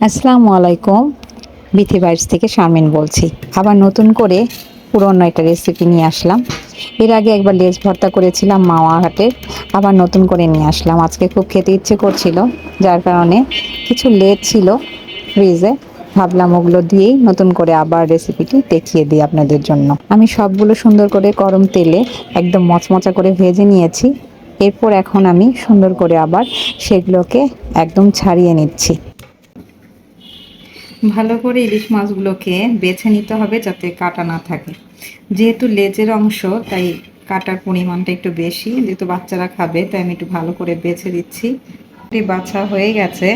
আসসালামু আলাইকুম। বিথি বাইটস থেকে শারমিন বলছি। আবার নতুন করে পুরনো একটা রেসিপি নিয়ে আসলাম। এর আগে একবার লেজ ভর্তা করেছিলাম মাওয়া হাটের আবার নতুন করে নিয়ে আসলাম। আজকে খুব খেতে ইচ্ছে করছিল, যার কারণে কিছু লেজ ছিল ফ্রিজে ভাবলাম ওগুলো দিয়েই নতুন করে আবার রেসিপিটি দেখিয়ে দিই আপনাদের জন্য। আমি সবগুলো সুন্দর করে গরম তেলে একদম মচমচা করে ভেজে নিয়েছি। এরপর এখন আমি সুন্দর করে আবার সেগুলোকে একদম ছাড়িয়ে নিচ্ছি। ভালো করে ইলিশ মাছগুলোকে বেছে নিতে হবে যাতে কাটা না থাকে। যেহেতু লেজের অংশ, তাই কাটার পরিমাণটা একটু বেশি। যেহেতু বাচ্চারা খাবে, তাই আমি একটু ভালো করে বেছে দিচ্ছি বাছা হয়ে গেছে।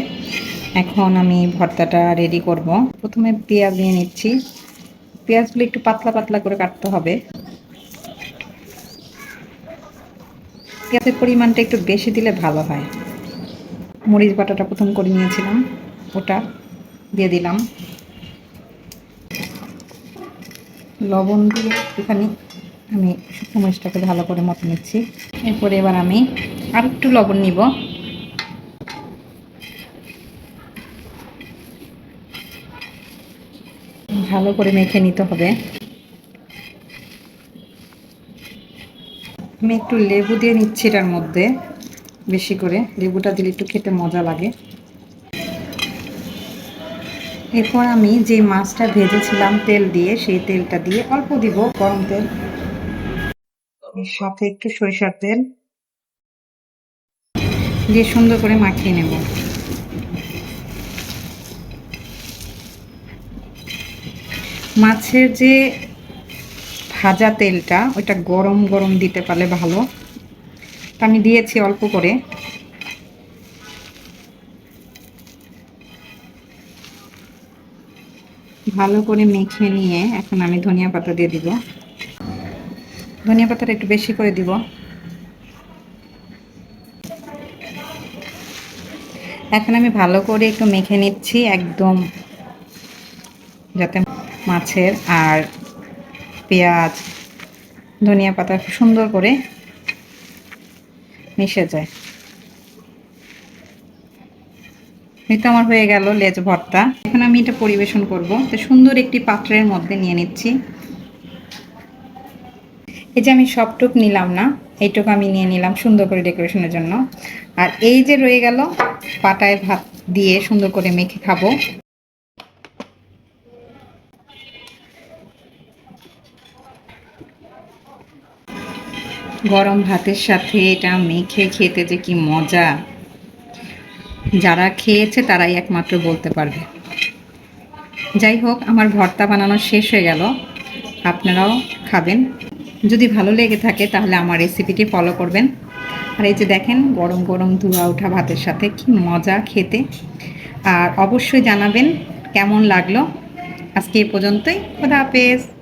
এখন আমি ভর্তাটা রেডি করব। প্রথমে পেঁয়াজ নিয়ে নিচ্ছি। পেঁয়াজগুলো একটু পাতলা পাতলা করে কাটতে হবে। পেঁয়াজের পরিমাণটা একটু বেশি দিলে ভালো হয়। মরিচ বাটাটা প্রথম করে নিয়েছিলাম। ওটা দিয়ে দিলাম। লবণ দিয়ে একটুখানি আমি শুকনো মরিচটাকে ভালো করে মতো নিচ্ছি। এরপরে এবার আমি আর একটু লবণ নিব। ভালো করে মেখে নিতে হবে। আমি একটু লেবু দিয়ে নিচ্ছি এটার মধ্যে বেশি করে। লেবুটা দিলে একটু খেতে মজা লাগে। এরপর আমি যে মাছটা ভেজেছিলাম তেল দিয়ে, সেই তেলটা দিয়ে অল্প দিব গরম তেল। সাথে একটু সরিষার তেল দিয়ে সুন্দর করে মাখিয়ে নেব। মাছের যে ভাজা তেলটা, ওইটা গরম গরম দিতে পারলে ভালো। আমি দিয়েছি অল্প করে। ভালো করে মেখে নিয়ে এখন আমি ধনিয়া পাতা দিয়ে দিব। ধনিয়া পাতাটা একটু বেশি করে দিব। এখন আমি ভালো করে একটু মেখে নিচ্ছি একদম যাতে মাছের আর পেঁয়াজ, ধনিয়া পাতা সুন্দর করে মিশে যায়। এই তো আমার হয়ে গেল লেজ ভর্তা। এখন আমি এটা পরিবেশন করব। তো সুন্দর একটি পাত্রের মধ্যে নিয়ে নিচ্ছি। এই যে আমি সবটুক নিলাম না, এইটুকু আমি নিয়ে নিলাম সুন্দর করে ডেকোরেশনের জন্য। আর এই যে রয়ে গেল পাটায় ভাত দিয়ে সুন্দর করে মেখে খাব। গরম ভাতের সাথে এটা মেখে খেতে যে কি মজা। যারা খেয়েছে তারাই একমাত্র বলতে পারবে। যাই হোক, আমার ভর্তা বানানো শেষ হয়ে গেল। আপনারাও খাবেন। যদি ভালো লেগে থাকে তাহলে আমার রেসিপিটি ফলো করবেন। আর এই যে দেখেন, গরম গরম ধোয়া ওঠা ভাতের সাথে কি মজা খেতে। আর অবশ্যই জানাবেন কেমন লাগল। আজকে এ পর্যন্তই। খোদা হাফেজ।